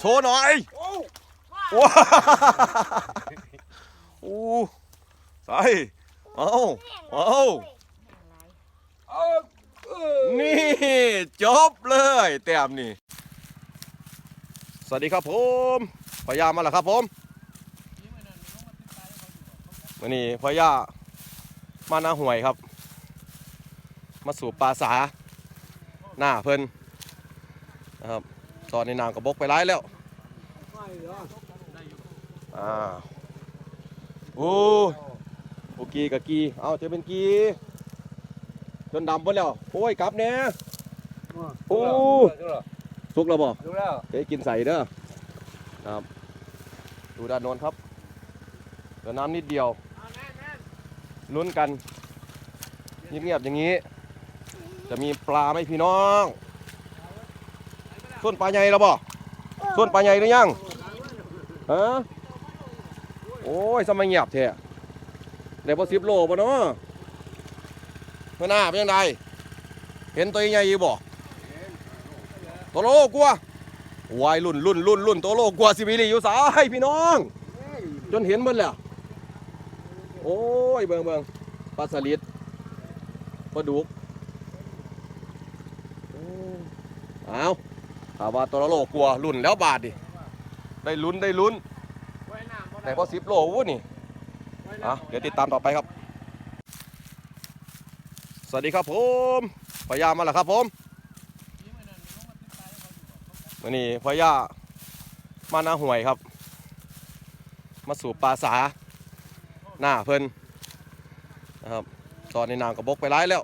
โชว์หน่อยโอ้ว้าโอ้ใส่เอาเอาเอาเออนี่จบเลยแต้มนี่ สวัสดีครับผมพยามาแล้วครับผมวันนี้พยามาหน้าห่วยครับ มาสู่ปลาสาหน้าเพิ่นนะครับ ตอนนี้นางกระบกไปร้ายแล้วไม่เหรออ่าโอ้โอกีกับกีเอาเจะเป็นกีจนดำไปแล้วโอ้ยกลับเนี่ยโอ้ดูแล้วสุกแล้วบ่ดูแล้วเดี๋ยวกินใส่เด้อครับดูด้านโน้นครับเดี๋ยวน้ำนิดเดียวลุ้นกันเงียบๆอย่างนี้ จะมีปลาไหมพี่น้อง ส่วนปลาใหญ่แล้วบ่ส่วนปลาใหญ่หรือยังฮะโอ้ยสมัยเงียบแท้ได้พอสิบโลบ่เนาะเมื่อหน้าเป็นยังไงเห็นตัวใหญ่อยู่บ่ตัวโลกลัววายรุ่นรุ่นรุ่นรุ่นตัวโลกลัวสิบิลีอยู่สายพี่น้อง จนเห็นหมดแล้วโอ้ยเบิ่งเบิ่งปลาสลิดปลาดุกโอ้เอา ถามว่าตัวละโลกลัวรุ่นแล้วบาทดิได้ลุ้นได้ลุ้น แต่พอสิบโลวุ้นี่อะเดี๋ยวติดตามต่อไปครับ สวัสดีครับผมพยามาแล้วครับผมวันนี้พยามาหน้าห่วยครับ มาสู่ปลาสาหน้าเพิ่นนะครับตอนนี้นางกระบกไปร้ายแล้ว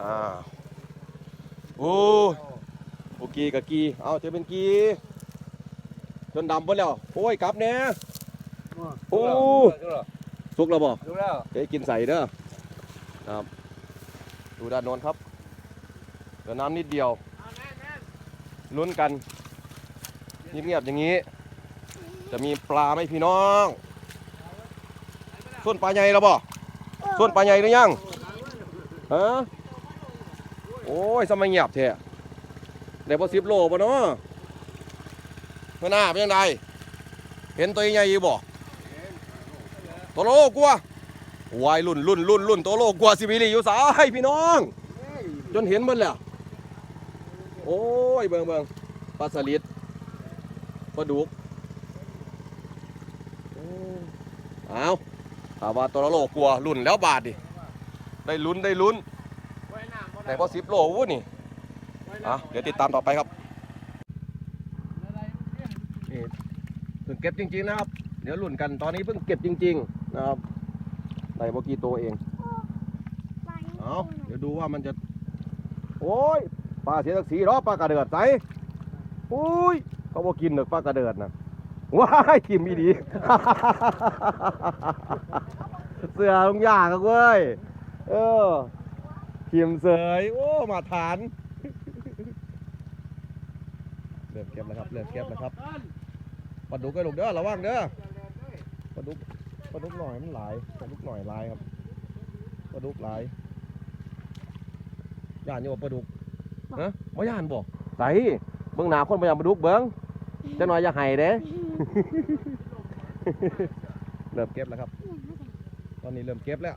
อ่า โอ้โอกีกับกีเอาเจะเป็นกีจนดำไปแล้วโอ้ยกลับเนี่ยโอ้ดูแล้วสุกแล้วบ่ดูแล้วเดี๋ยวกินใส่เด้อครับดูด้านโน้นครับเดี๋ยวน้ำนิดเดียวลุ้นกันเงียบๆอย่างนี้ จะมีปลาไหมพี่น้องส่วนปลาใหญ่แล้วบ่ส่วนปลาใหญ่หรือยังฮะ โอ้ยสมัยเงียบแท้ได้พอสิบโลบ่เนาะเมื่อหน้าเป็นยังไงเห็นตัวใหญ่อยู่บ่ตัวโลกลัววายรุ่นรุ่นรุ่นรุ่นตัวโลกลัวสิบิลีอยู่สายพี่น้อง จนเห็นหมดแล้วโอ้ยเบิ่งเบิ่งปลาสลิดปลาดุกเอาถามว่าตัวโลกลัวรุ่นแล้วบาทดิได้ลุ้นได้ลุ้น แต่พอสิบโลวุ้นี่อะเดี๋ยวติดตามต่อไปครับนี่เพิ่งเก็บจริง ๆ นะครับ เดี๋ยวลุ้นกันตอนนี้เพิ่งเก็บจริง ๆ นะครับได้เมื่อกี้ตัวเองเอาเดี๋ยวดูว่ามันจะ โอ้ยปลาเสียศักดิ์ศรีหรอปลากระเดิดใสอุ้ยเขาบอกกินหนึกปลากระเดิดนะว้ายทิมอีดี เสือลงยากอะเว้ย เออ ทิมเสยโอ้มาฐาน เริ่มเก็บแล้วครับ เริ่มเก็บแล้วครับปลาดุกก็ลูกเด้อระวังเด้อปลาดุกปลาดุกหน่อยมันหลายปลาดุกหน่อยหลายครับปลาดุกหลายย่านอยู่ว่าปลาดุกฮะบ่ย่านบ่ใส่เบิ่งหน้าคนบ่ย่านปลาดุกเบิ่งจังหน่อยอย่าให้เด้เริ่มเก็บแล้วครับ ตอนนี้เริ่มเก็บแล้ว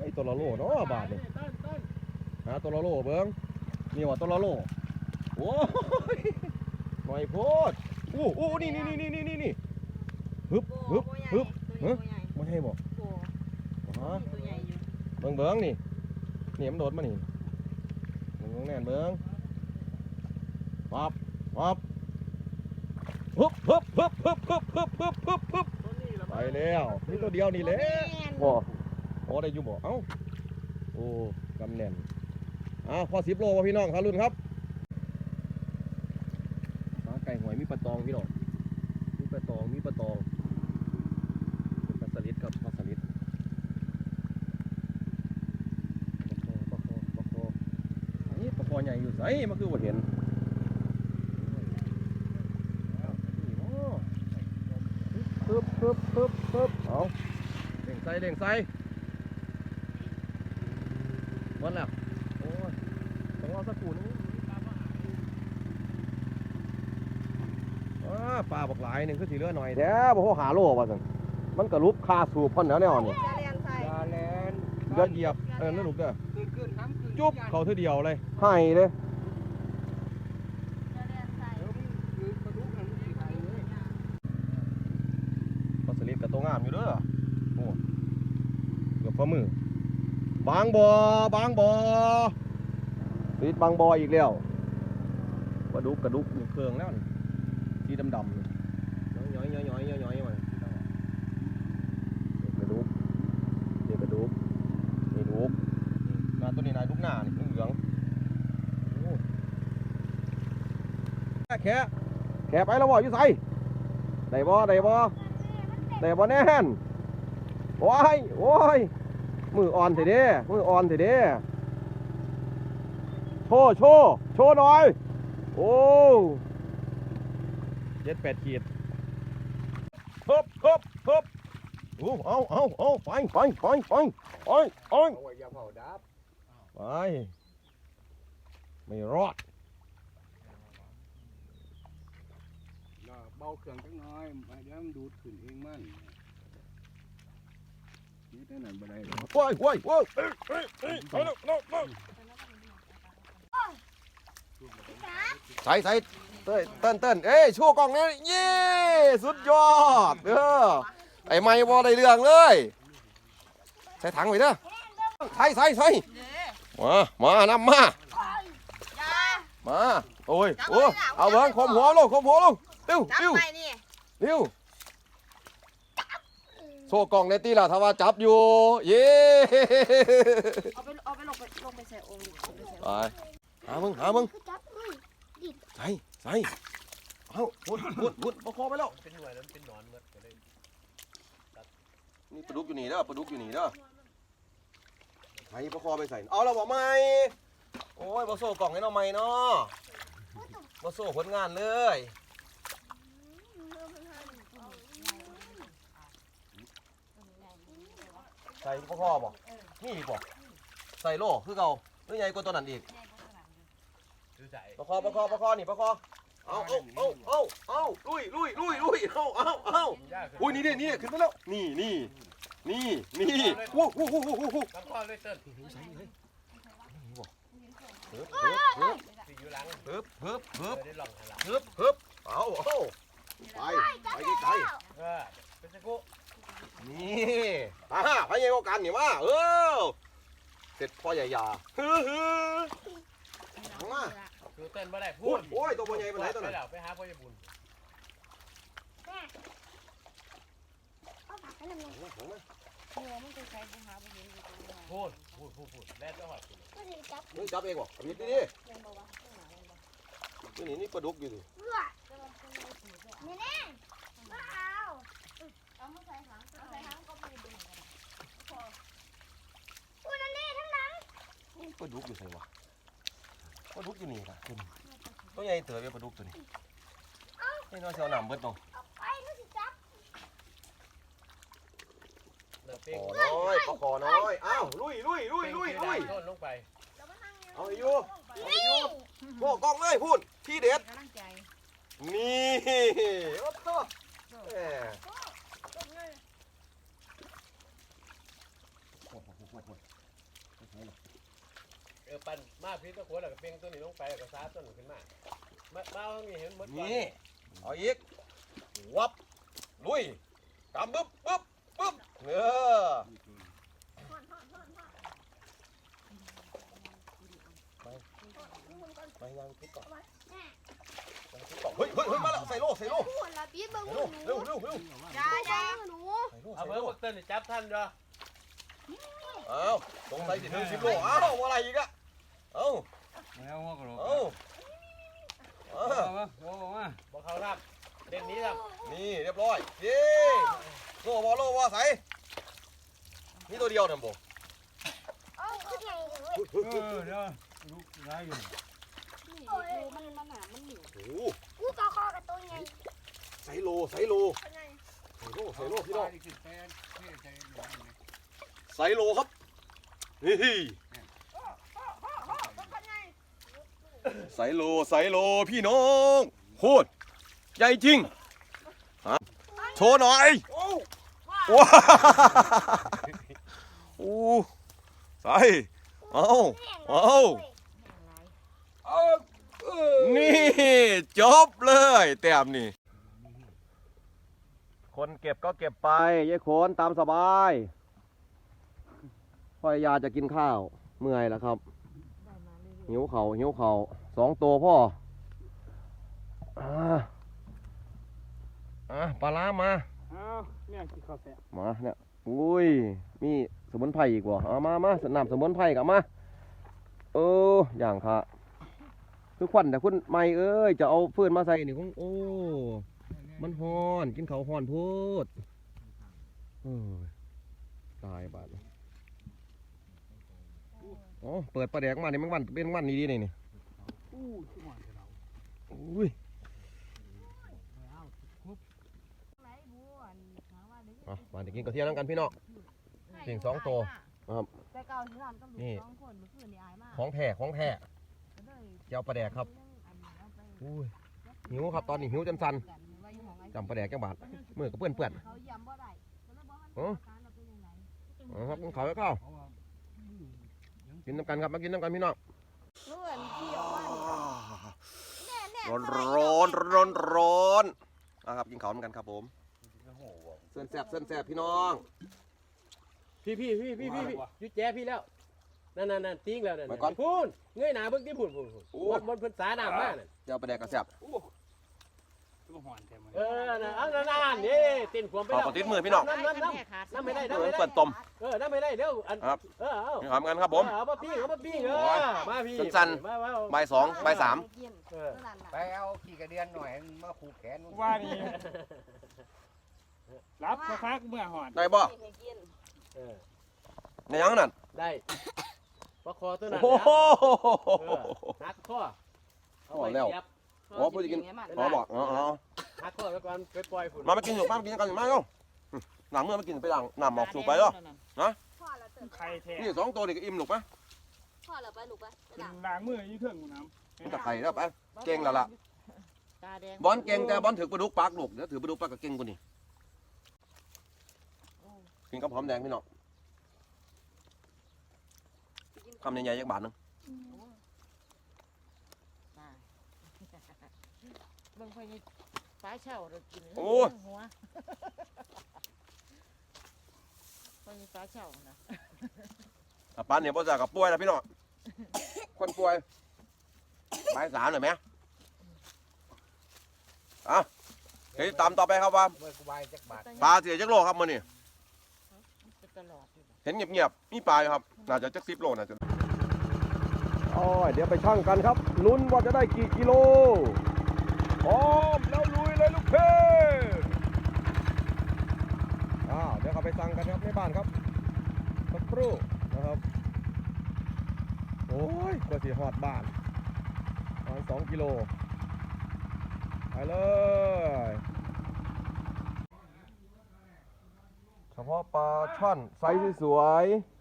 ไอ้ตัวละโลเนาะบาทนี่หา ตัวละโลเบิ่งนี่ว่าตัวละโลโอ้ยหน่อยโพดโอ้โอ้นี่นี่นี่นี่นี่นี่ฮึบฮึบฮึบฮะไม่ให้บ่ฮะเบิ้งเบิ้งนี่นี่มันโดดมานี่เบิ้งแน่นเบิ้งปั๊บปั๊บฮึบฮึบฮึบฮึบฮึบฮึบฮึบฮึบฮึบไปแล้วนี่ตัวเดียวนี่แหละบ่โอ้ได้อยู่บ่เอ้าโอ้กำแน่น อ่าพอสิบโลวะพี่น้องครับรุ่นครับปลาไก่หอยมีปลาตองพี่น้องมีปลาตองมีปลาตองปลาสลิดครับปลาสลิดปลาคอปลาคออันนี้ปลาคอใหญ่อยู่ไสมันคือบ่าเห็นปึ๊บปึ๊บปึ๊บปึ๊บเอาเด้งใส่เด้งใส่หมดแล้วโอ้ยต้องรอสักครู่นึง ปลาบักหลายหนึงคือสิเหลือหน่อยแท้บ่ฮู้หาโลว่าซั่นมันก็ลุบคาสูบพ่นแล้วแนวนี่จะเรียนใส่ยาแลนเดือดเหยียบเออนั่นลูกเด้อขึ้นขึ้นน้ำขึ้นจุ๊บเขาเทื่อเดียวเลยให้เลยจะเรียนใส่เดี๋ยวมันยืนกระดูกนั่นมันสิไข่เลยปลาสลิดกับตัวงามอยู่เด้อโอ้เกือบฝ่ามือบางบ่อบางบ่สลิดบางบ่อีกแล้วปลาดุกกระดุกอยู่เครื่องแล้วนี่ สีดำๆนี่ย้อยๆย้อยๆย้อยๆย้อยมาเด็กกระดุกเด็กกระดุกนี่ดุกงาตัวนี้นายดุกหน้านี่เหลืองแค่แค่ไปแล้วบ่อยู่ไสได้บ่ได้บ่แต่บ่แน่นโอ้ยโอ้ยมืออ่อนเถอะเด้มืออ่อนเถอะเด้โชว์โชว์โชว์หน่อยโอ้ เจ็ดแปดขีดเฮิบเฮิบเฮิบโอ้เอาเอาเอาไปไปไปไปไปไปเอาไว้อย่าเผาดับไปไม่รอดน่ะเบาเครื่องจังน้อยมาเดี๋ยวมันดูดขึ้นเองมันนี่แต่นั้นบ่ได้หรอกว้ายว้ายว้ายเอ้ยเอ้ยเอ้ยเอาแล้วเอาแล้วใส่ใส่ เต้ยเต้นเต้นเอ้ยชูกล้องนี้เย้สุดยอดเด้อไอ้ไม้บอได้เรื่องเลย ใส่ถังไว้เด้อใส่ใส่ใส่มามาน้ำมายามาโอ้ยโอ้เอาเบิ้งคมหัวลงคมหัวลงเร็วจับเร็วไปนี่เร็วโชว์กล้องในตีล่ะถ้าว่าจับอยู่เย้เอาไปเอาไปลงไปลงไปใส่องค์ลงไปใส่ไปหามึงหามึงจับมือใส่ ใส่เอาพุดพุดพุดประคอไปแล้วเป็นหน่วยแล้วมันเป็นหนอนหมดก็เลยนี่ปลาดุกอยู่นี่เด้อปลาดุกอยู่นี่เด้อใส่ประคอไปใส่ เอาเราบอกไม่โอ้ยบอโซ่กล่องให้เราใหม่เนาะบอโซ่ผลงานเลยใส่ประคอบอกนี่บอกใส่โล่คือเก่าหรือใหญ่กว่าตัวนั้นอีกประคอประคอประคอนี่ประคอ เอาเอาเอาเอาเอาลุยลุยลุยลุยเอาเอาเอายากอุ้ยนี่เนี่ยนี่ขึ้นมาแล้ว นี่นี่นี่นี่วู้วู้วู้วู้วู้วู้ลำคอเลยเติ้ลเฮิบเฮิบเฮิบที่อยู่หลังเฮิบเฮิบเฮิบเออได้ลองหันหลังเฮิบเฮิบเอาเอาไปไปไกลเออเป็นสกุๆนี่อ่าไปยังก็กันนี่มาเออเสร็จพ่อใหญ่ยาฮือฮือมา ดูเติ้ลบ่ได้โอ้ยโอ้ยตัวพ่อใหญ่เป็นไหนตัวไปนั้นแล้วไปหาพ่อใหญ่บุญเอาผักให้มันลงหัวมันจะใส่บุหาบุหินอยู่ตรงนี้พูดพูดพูดพูดแล้วจะหอดคุณก็เลยจับมึงจับเองวะเอามีดดิยังบอกว่านี่นี่นี่ปลาดุกอยู่ดิเพื่อนี่แน่มาเอาเอามาใส่ถังเอาใส่ถังก็ไม่ได้บุญพูดนั่นนี่ทั้งหลังปลาดุกอยู่ใส่วะ ปลาดุกอยู่นี่ค่ะตัวนี้ตัวใหญ่เต๋อเป็นปลาดุกตัวนี้นี่น้องเสียวหนำเบิดตรงเอาไปนู่นสิจับเลิกคเป้งอน้อยปลาคอน้อยอ้าวลุยลุยลุยลุยลุยโน่นลงไปเอาไอ้ยูเอาไอ้ยูโม่กล้องเลยพูดที่เด็ดกำลังใจนี่โอ้โหแหม เออปั่นมาพีตะขวดแล้วก็เป้งตัวนี้ลงไปแล้วก็ซาต้นขึ้นมามามาเอามีเห็นหมดก่อนนี่เอาอีกวับลุยกำปึ๊บปึ๊บปึ๊บเออไปยังคิดก่อนยังคิดก่อนเฮ้ยเฮ้ยเฮ้ยมาแล้วใส่โล่ใส่โล่พูดละบีบเบิ้งใส่หโล่นูเร็วเร็วเร็วยาจ้ายาหนูใส่โล่เอาใส่เพิ่มโล่เติ้ลนี่จับท่านจ้ะอ้าวสงสัยสิถึงสิบโลอ้าวอะไรอีกอะ เอ้าแล้วหัวกระโหลกเอ้าเออเอามาโอ้มาบอกเขารับเด่นนี้ครับนี่เรียบร้อยเย้โล่บอลโล่บอลใส่นี่ตัวเดียวนะบ่เอาขึ้นไงหนูเออเดี๋ยวลูกร้ายอยู่โอ้ยมันมันหนามันหนีโอ้โหกูกอคอกับตัวไงใส่โลใส่โลเป็นไงใส่โลใส่โลพี่น้องปลาที่ขึ้นไปเทใส่หลังนี่ใส่โลครับนี่เป็นไง ใส่โลใส่โลพี่น้องโคตรใหญ่จริงโชว์หน่อยโอ้ว้าโอ้ใส่เอาเอาเอาเออนี่จบเลยแต้มนี่ คนเก็บก็เก็บไปยายโขนตามสบายพ่อยาจะกินข้าวเมื่อยแล้วครับ หิวเขาวหิวเขาวสองตัวพ่ออ่าอะปลาร้ามาเอาเนี่ยกินข้าวแซ่บมาเนี่ยอุ้ยมีสมุนไพรอีกว่ะเอามามาสนามสมุนไพรกลับมาเอออย่างค่ะคือควันแต่คุณไม่เอ้ยจะเอาฟืนมาใส่นี่คงโอ้มันฮ้อนกินเขาวฮ้อนโพูดเอ้ยตายบาดนี้ อ๋อเปิดประแดกมานี่มันวันเป็นวันนี้ดีนี่นี่อู้ที่หวานเราอุ้ยอะมาเดี๋ยวกินกระเทียมน้ำกันพี่น้องเพียงสองตัวครับแต่เก่าที่ร้านก็มีนี่สองคนเมื่อคืนนี่อายมากของแท้ของแท้ก็เลยเจ้าประแดกครับอันนี้เอาไปอุ้ยหิวครับตอนนี้หิวจนสั่นกันไว้ของไอ้จำประแดกจังบาดมือก็เปื้อนเปื้อนเขาย้ำบ่ได้ก็เลยบอกอ๋อว่าการเราเป็นยังไงๆเอาครับกินข้าวแล้วก็เพราะว่า กินน้ำกันครับมากินน้ำกันพี่น้องเมื่อนที่ออกมานี่ร้อนร้อนร้อนร้อนนะครับกินข้าวน้ำกันครับผมเส้นแสบเส้นแสบพี่น้อง พี่พี่พี่พี่พี่พี่ยุดแจพี่แล้วนั่นนั่นนั่นติ้งแล้วนั่นไปก่อนพูนเงยหน้าเบิ่งที่พูนพูนพูนโอ้บนบนพื้นสาน้ำมาน่ะเจ้าประแดกกระแสบ อู้ที่หวานแท้มันเออน่ะเอานั่นนั่นนี่เต้นขวมไปขอแล้วปฏิดมือพี่น้องน้ำน้ำน้ำน้ำไม่ได้น้ำเอไม่อได้เปิดต้มเออน้ำไม่ได้เดี๋ยวอันครับ เออเอากินข้าวกันครับผมเออเอามาปิ้งเอามาปิ้งเอโอ้อยมาพี่สั้น มามาใบายสองใบายสามกินเออเท่านั้นล่ะไปเอาขี่กระเดือนหน่อยมาผูกแขนว่านี่รับคักๆเมื่อหอนได้บ่ให้กินเออในยังนั่นได้ประคอตัวนั้นโอ้นะโห เออหักข้อเอาไปพอแล้วเสียบ อ๋อพูดจะกินอ๋อบอกอ๋ออ๋อหักข้อแล้วก่อนไปปล่อยฝุ่นมามากินอยู่มามากินกันอยู่มาเร็วหลังเมื่อมากินไปหลังน้ำหมอกสูบไปเนาะพ่อเราเติมไข่แท้นี่สองตัวนี่ก็อิ่มหนุกปะพ่อเราไปลูกไปไปเป็นด่างล้างมือยี่เทิงหมูน้ำมันตะไคร้แล้วไปเก่งแล้วล่ะตาแดงบอลเก่งแต่บอลถือปลาดุกปักลูกเดี๋ยวถือปลาดุกปักก็เก่งกว่านี่กินกับหอมแดงพี่น้องคำใหญ่ๆยักบาทหนึง เบิ่งไปนี่ฟ้าเช่าเรากินโอ้ยหัวไปนี่ฟ้าเช่านะอะปานเนี่ยพ่อจ่ากับป่วยแล้วพี่น้อง คนป่วยใบายสามหน่อยไหมอะเดี๋ยวตามต่อไปครับว่าเมื่อกูบายจักบาทปลาเสียจักโลครับมื้อนี้เป็นตลอดอยู่เห็นเงียบๆมีปลาอยู่ครับ น่าจะจักสิบโลน่าจะ โอ้ยเดี๋ยวไปชั่งกันครับ ลุ้นว่าจะได้กี่กิโล พร้อมแล้วลุยเลยลูกเพอ้าวเดี๋ยวเขาไปสั่งกันครับในบ้านครับสักครู่นะครับโอ้ยกว่าสิหอดบ้านประมาณสองกิโลไปเลยเฉพาะปลาช่อนไซส์สวยๆ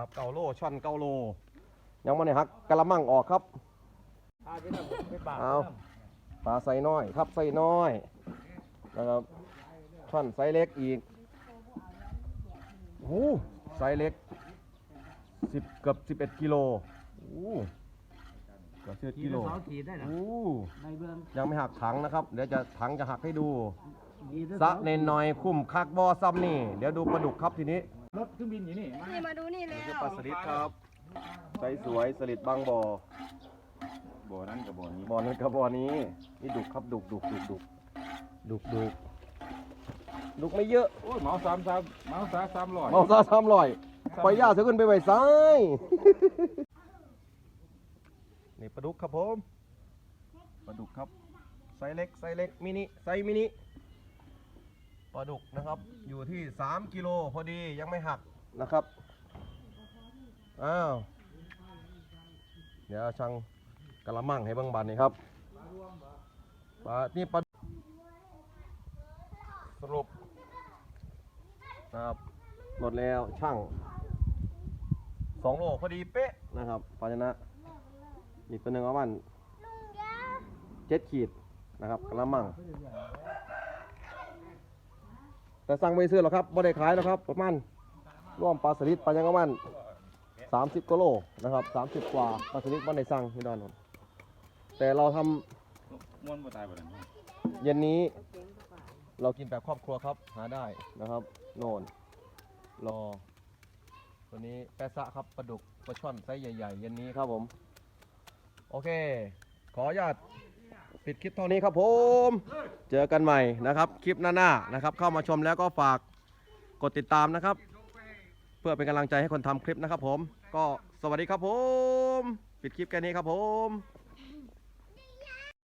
ครับเกาโลช่อนเกาโล ยังไม่ได้หักกะละมังออกครับพาไปนำไปบาดเอาปลาไซน้อยครับไซน้อยนะครับช่อนไซเล็กอีกโอ้ไซเล็กสิบเกือบสิบเอ็ดกิโลโอ้เกือบสิบเอ็ดกิโลขีดได้นะโอ้ในเบื้องยังไม่หักถังนะครับ เดี๋ยวจะถังจะหักให้ดูขีดสะเนนหน่อยคุ้มคักบอซ้ำนี่ เดี๋ยวดูปลาดุกครับทีนี้ รถเครื่องบินอยู่นี่มานี่มาดูนี่แล้ว ปลาสลิดครับไซสวยสลิดบางบ่อบ่อนั้นกับบ่อนี้บ่อนั้นกับบ่อนี้ นี่ดุกครับดุกดุกดุกดุกดุกดุกดุกไม่เยอะโอ้ยเหมาสามสามเหมาสามสามร้อยเมาซาซ้ำลอยปล่อยย่าเสือขึ้นไปไว้ซ้าย นี่ปลาดุกครับผมปลาดุกครับไซส์เล็กไซส์เล็กมินิไซส์มินิป ลาดุกนะครับ อยู่ที่ 3 กิโลพอดียังไม่หักนะครับอ้าวเดี๋ยวช่างกะละมังให้เบิ่งบันนี่ครับปลานี่ปลาสรุปนะครับหมดแล้วช่างสองโลพอดีเป๊ะนะครับภาชนะ อีกตัวหนึ่งเอามันเจ็ดขีดนะครับกระมัง แต่สั่งไม่ซื้อหรอกครับบ่ได้ขายหรอครับ ประมาณร่วมปลาสลิดปลายังประมาณสามสิบกิโลนะครับสามสิบกว่าปลาสลิดบ่ได้สั่งที่ดอนแต่เราทำม้วนบ่ตายบ่ได้เย็นนี้ เรากินแบบครอบครัวครับ หาได้นะครับโนนรอ ตัวนี้แปะซะครับปลาดุกปลาช่อนไซส์ใหญ่ ๆ เย็นนี้ครับผม โอเค ขออนุญาต ปิดคลิปเท่านี้ครับผม เจอกันใหม่นะครับ คลิปหน้าๆนะครับ เข้ามาชมแล้วก็ฝากกดติดตามนะครับ เพื่อเป็นกำลังใจให้คนทำคลิปนะครับผม ก็สวัสดีครับผม ปิดคลิปแค่นี้ครับผม